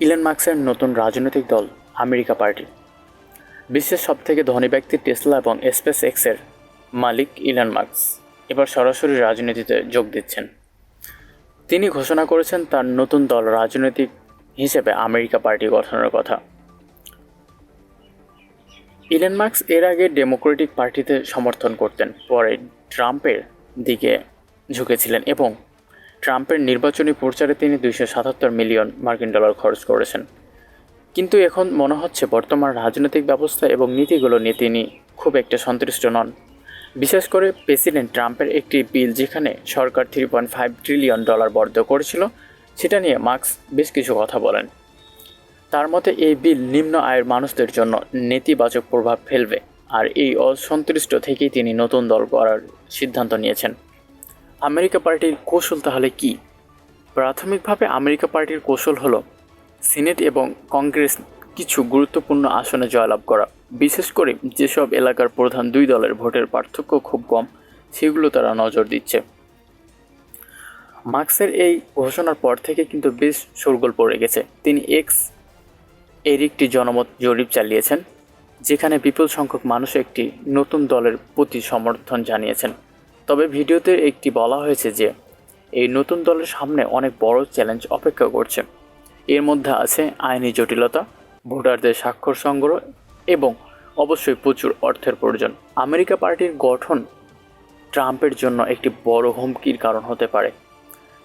Elon মার্কসের নতুন রাজনৈতিক দল আমেরিকা পার্টি। বিশ্বের সবথেকে ধনী ব্যক্তি টেসলা এবং স্পেস এক্সের মালিক ইলন মার্কস এবার সরাসরি রাজনীতিতে যোগ দিচ্ছেন। তিনি ঘোষণা করেছেন তার নতুন দল রাজনৈতিক হিসেবে আমেরিকা পার্টি গঠনের কথা। ইলন মার্কস এর আগে ডেমোক্রেটিক পার্টিতে সমর্থন করতেন, পরে ট্রাম্পের দিকে ঝুঁকেছিলেন এবং ট্রাম্পের নির্বাচনী প্রচারে তিনি দুইশো সাতাত্তর মিলিয়ন মার্কিন ডলার খরচ করেছেন। কিন্তু এখন মনে হচ্ছে বর্তমান রাজনৈতিক ব্যবস্থা এবং নীতিগুলো নিয়ে তিনি খুব একটা সন্তুষ্ট নন। বিশেষ করে প্রেসিডেন্ট ট্রাম্পের একটি বিল যেখানে সরকার three point five trillion dollar বরাদ্দ করেছিল, সেটা নিয়ে মার্কস বেশ কিছু কথা বলেন। তার মতে, এই বিল নিম্ন আয়ের মানুষদের জন্য নেতিবাচক প্রভাব ফেলবে, আর এই অসন্তুষ্ট থেকেই তিনি নতুন দল করার সিদ্ধান্ত নিয়েছেন। আমেরিকা পার্টির কৌশল তাহলে কি? প্রাথমিকভাবে আমেরিকা পার্টির কৌশল হলো সিনেট এবং কংগ্রেস কিছু গুরুত্বপূর্ণ আসনে জয়লাভ করা। বিশেষ করে যেসব এলাকার প্রধান দুই দলের ভোটের পার্থক্য খুব কম, সেগুলো তারা নজর দিচ্ছে। মার্কসের এই ঘোষণার পর থেকে কিন্তু বেশ শোরগোল পড়ে গেছে। তিনি এক্সের একটি জনমত জরিপ চালিয়েছেন, যেখানে বিপুল সংখ্যক মানুষ একটি নতুন দলের প্রতি সমর্থন জানিয়েছেন। তবে ভিডিওতে একটি বলা হয়েছে যে, এই নতুন দলের সামনে অনেক বড় চ্যালেঞ্জ অপেক্ষা করছে। এর মধ্যে আছে আইনি জটিলতা, ভোটারদের স্বাক্ষর সংগ্রহ এবং অবশ্যই প্রচুর অর্থের প্রয়োজন। আমেরিকা পার্টির গঠন ট্রাম্পের জন্য একটি বড় হুমকির কারণ হতে পারে।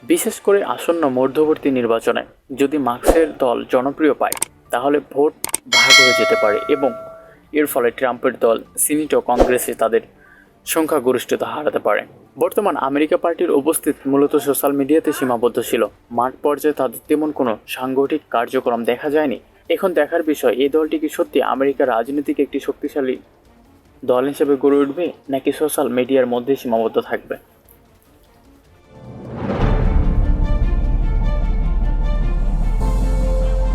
বিশেষ করে আসন্ন মধ্যবর্তী নির্বাচনে যদি মার্ক্সের দল জনপ্রিয় পায়, তাহলে ভোট ভাগ হয়ে যেতে পারে এবং এর ফলে ট্রাম্পের দল, সিনেট ও কংগ্রেসে তাদের সংখ্যাগরিষ্ঠতা হারাতে পারে। বর্তমান আমেরিকা পার্টির উপস্থিত মূলত সোশ্যাল মিডিয়াতে সীমাবদ্ধ ছিল। মাঠ পর্যায়ে তাদের তেমন কোনো সাংগঠনিক কার্যক্রম দেখা যায়নি। এখন দেখার বিষয়, এই দলটি কি সত্যি আমেরিকার রাজনীতিক একটি শক্তিশালী দল হিসেবে গড়ে উঠবে, নাকি সোশ্যাল মিডিয়ার মধ্যে সীমাবদ্ধ থাকবে?